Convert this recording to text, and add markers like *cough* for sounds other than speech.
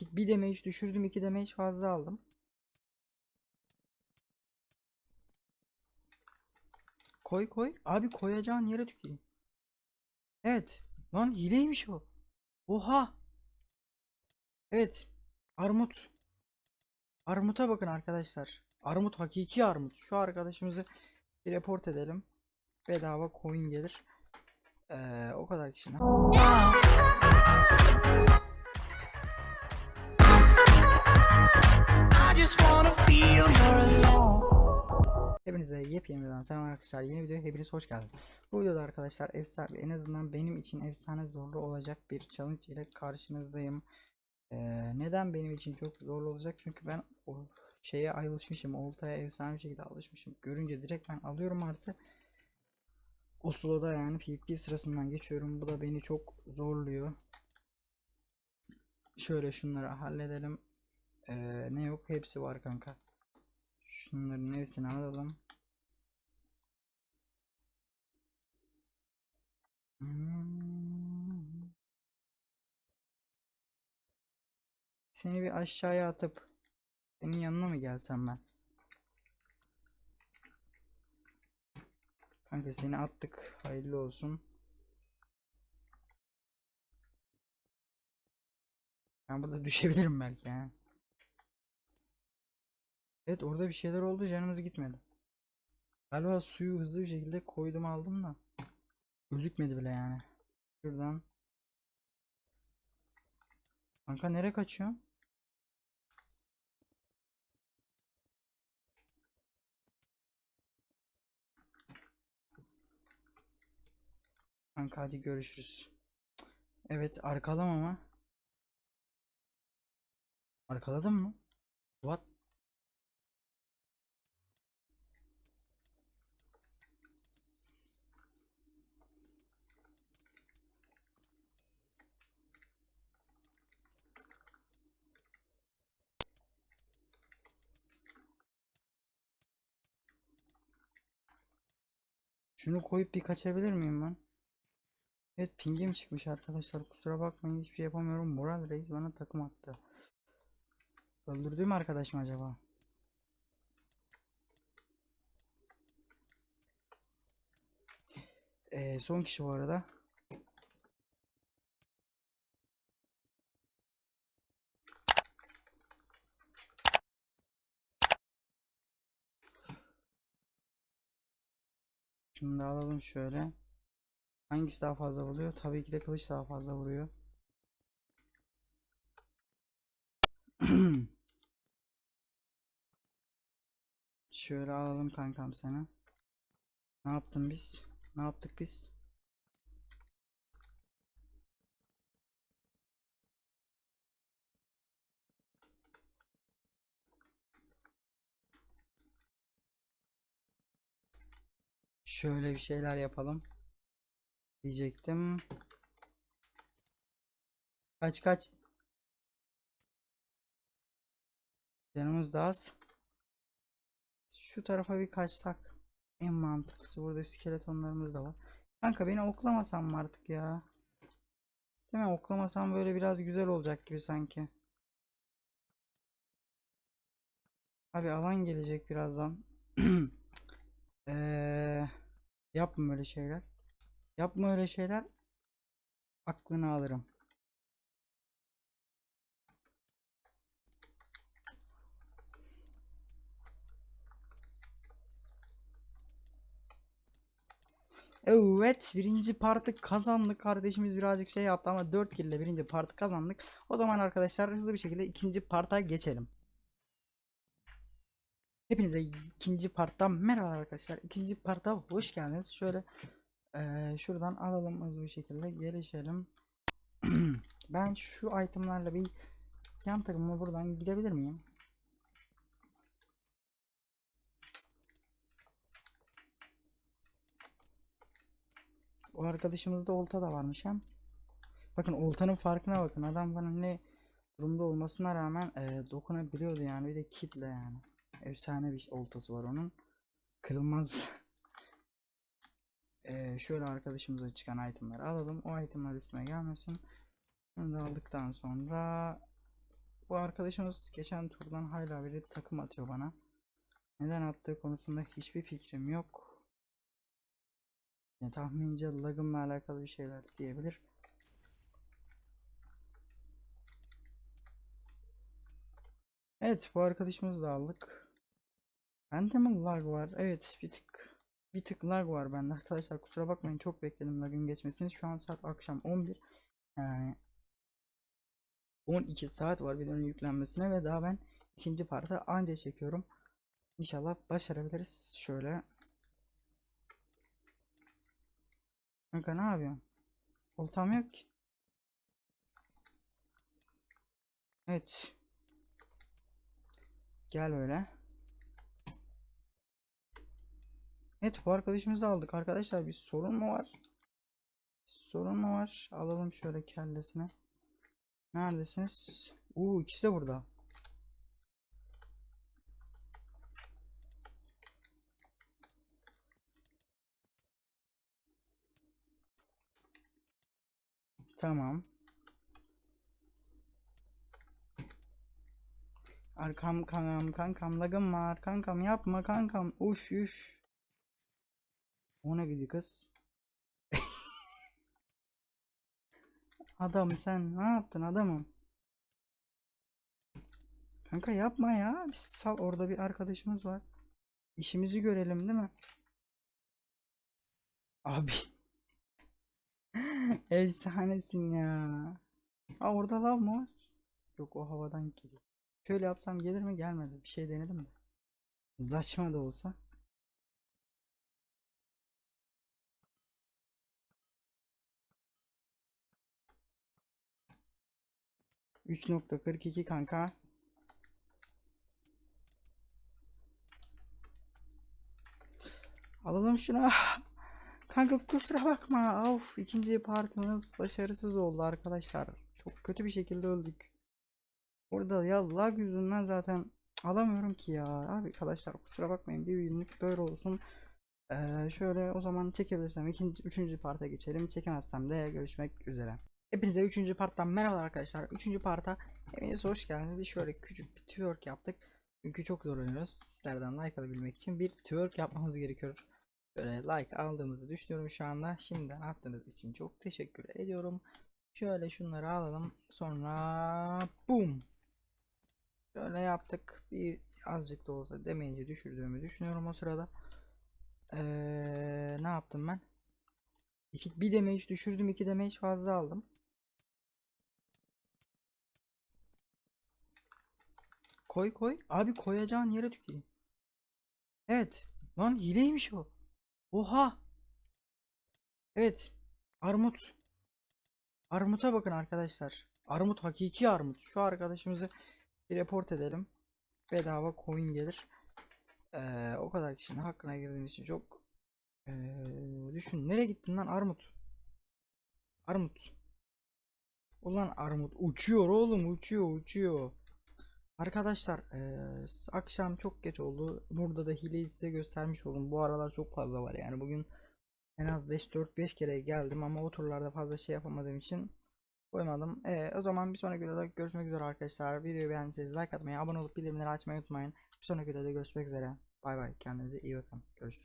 Bir damage düşürdüm. iki damage fazla aldım. Koy koy. Abi koyacağın yere tüküreyim. Evet. Lan hileymiş o. Oha. Evet. Armut. Armut'a bakın arkadaşlar. Armut hakiki armut. Şu arkadaşımızı bir report edelim. Bedava coin gelir. Ee, o kadar kişinin. *laughs* Hepinize yepyeni ben selam arkadaşlar yeni video hepiniz hoş geldiniz. Bu videoda arkadaşlar efsane en azından benim için efsane zorlu olacak bir challenge ile karşınızdayım. Ee, neden benim için çok zorlu olacak? Çünkü ben o şeye alışmışım. Oltaya efsane bir şekilde alışmışım. Görünce direkt ben alıyorum artı. O sırada yani PvP sırasından geçiyorum. Bu da beni çok zorluyor. Şöyle şunları halledelim. Ee, ne yok hepsi var kanka. Şunların hepsini alalım. Hmm. Seni bir aşağıya atıp senin yanına mı gelsem ben? Kanka seni attık. Hayırlı olsun. Ben burada *laughs* düşebilirim belki ha. Evet orada bir şeyler oldu canımız gitmedi. Galiba suyu hızlı bir şekilde koydum aldım da. Gözükmedi bile yani. Şuradan. Kanka nereye kaçıyor? Kanka hadi görüşürüz. Evet arkalamama. Arkaladın mı? What? Şunu koyup bir kaçabilir miyim ben? Evet pingim çıkmış arkadaşlar kusura bakmayın hiçbir şey yapamıyorum. Moral Reis bana takım attı. Öldürdüğüm arkadaş mı acaba? Ee, son kişi bu arada. Da alalım şöyle. Hangisi daha fazla vuruyor? Tabii ki de kılıç daha fazla vuruyor. *clears throat* Şöyle alalım kankam sana. Ne yaptın biz? Ne yaptık biz? Şöyle bir şeyler yapalım. Diyecektim. Kaç kaç. Canımız da az. Şu tarafa bir kaçsak. En mantıklısı burada skeletonlarımız da var. Kanka beni oklamasan mı artık ya? Değil mi? Oklamasam böyle biraz güzel olacak gibi sanki. Abi alan gelecek birazdan. Eee *clears throat* yapma öyle şeyler. Yapma öyle şeyler. Aklını alırım. Evet birinci partı kazandık kardeşimiz birazcık şey yaptı ama 4 kill ile birinci partı kazandık. O zaman arkadaşlar hızlı bir şekilde ikinci parta geçelim. Hepinize ikinci parttan merhaba arkadaşlar. İkinci parta hoş geldiniz. Şöyle eee, şuradan alalım hızlı bir şekilde gelişelim. *clears throat* ben şu itemlarla bir yan takımıma buradan gidebilir miyim? O arkadaşımızda olta da varmış hem. Bakın oltanın farkına bakın. Adam bana ne durumda olmasına rağmen eee, dokunabiliyordu yani. Bir de kitle yani. Efsane bir oltası var onun. Kırılmaz. Eee, şöyle arkadaşımıza çıkan itemleri alalım. O itemler üstüne gelmesin. Bunu da aldıktan sonra Bu arkadaşımız geçen turdan hala beri takım atıyor bana. Neden attığı konusunda hiçbir fikrim yok. Ya tahmince lagımla alakalı bir şeyler diyebilir. Evet bu arkadaşımızı da aldık. Bende mi lag var? Evet bir tık bir tık lag var bende arkadaşlar kusura bakmayın çok bekledim lagın geçmesini. Şu an saat akşam 11. Yani 12 saat var videonun yüklenmesine ve daha ben ikinci parti anca çekiyorum. İnşallah başarabiliriz. Şöyle. Kanka ne yapıyorsun? Oltam yok ki. Evet. Gel öyle. Evet bu arkadaşımızı aldık. Arkadaşlar bir sorun mu var? Sorun mu var? Alalım şöyle kellesine. Neredesiniz? Uuu ikisi de burada. Tamam. Arkam kankam kankam lagım var kankam yapma kankam uf üf. Ona gidiyor kız. Adam sen ne yaptın adamım? Kanka yapma ya. Bir sal orada bir arkadaşımız var. İşimizi görelim değil mi? Abi. *laughs* Efsanesin ya. Aa orada lav mı? Yok o havadan geliyor. Şöyle yapsam gelir mi? Gelmedi. Bir şey denedim de. Zaçma da olsa. Üç nokta kırk iki kanka. Alalım şunu. *laughs* Kanka kusura bakma. Of ikinci partimiz başarısız oldu arkadaşlar. Çok kötü bir şekilde öldük. Burada ya lag yüzünden zaten alamıyorum ki ya. Abi arkadaşlar kusura bakmayın bir günlük böyle olsun. Ee, şöyle o zaman çekebilirsem ikinci, üçüncü parta geçelim. Çekemezsem de görüşmek üzere. Hepinize üçüncü parttan merhaba arkadaşlar. Üçüncü parta hepiniz hoş geldiniz. Bir şöyle küçük bir twerk yaptık. Çünkü çok zorlanıyoruz. Sizlerden like alabilmek için bir twerk yapmamız gerekiyor. Böyle like aldığımızı düşünüyorum şu anda. Şimdiden attığınız için çok teşekkür ediyorum. Şöyle şunları alalım. Sonra boom. Şöyle yaptık. Bir azıcık da olsa damage'i düşürdüğümü düşünüyorum o sırada. Ee, ne yaptım ben? İki, bir damage düşürdüm. iki damage fazla aldım. Koy koy. Abi koyacağın yere tüküreyim. Evet. Lan hileymiş o. Oha. Evet. Armut. Armut'a bakın arkadaşlar. Armut hakiki armut. Şu arkadaşımızı bir report edelim. Bedava coin gelir. Ee, o kadar kişinin hakkına girdiğiniz için çok ee, düşün. Nereye gittin lan Armut? Armut. Ulan Armut uçuyor oğlum uçuyor uçuyor. Arkadaşlar s- akşam çok geç oldu. Burada da hileyi size göstermiş oldum. Bu aralar çok fazla var yani bugün en az 5 4 5 kere geldim ama o turlarda fazla şey yapamadığım için koymadım. Ee, o zaman bir sonraki videoda görüşmek üzere arkadaşlar. Videoyu beğendiyseniz like atmayı, abone olup bildirimleri açmayı unutmayın. Bir sonraki videoda görüşmek üzere. Bay bay. Kendinize iyi bakın. Görüşürüz.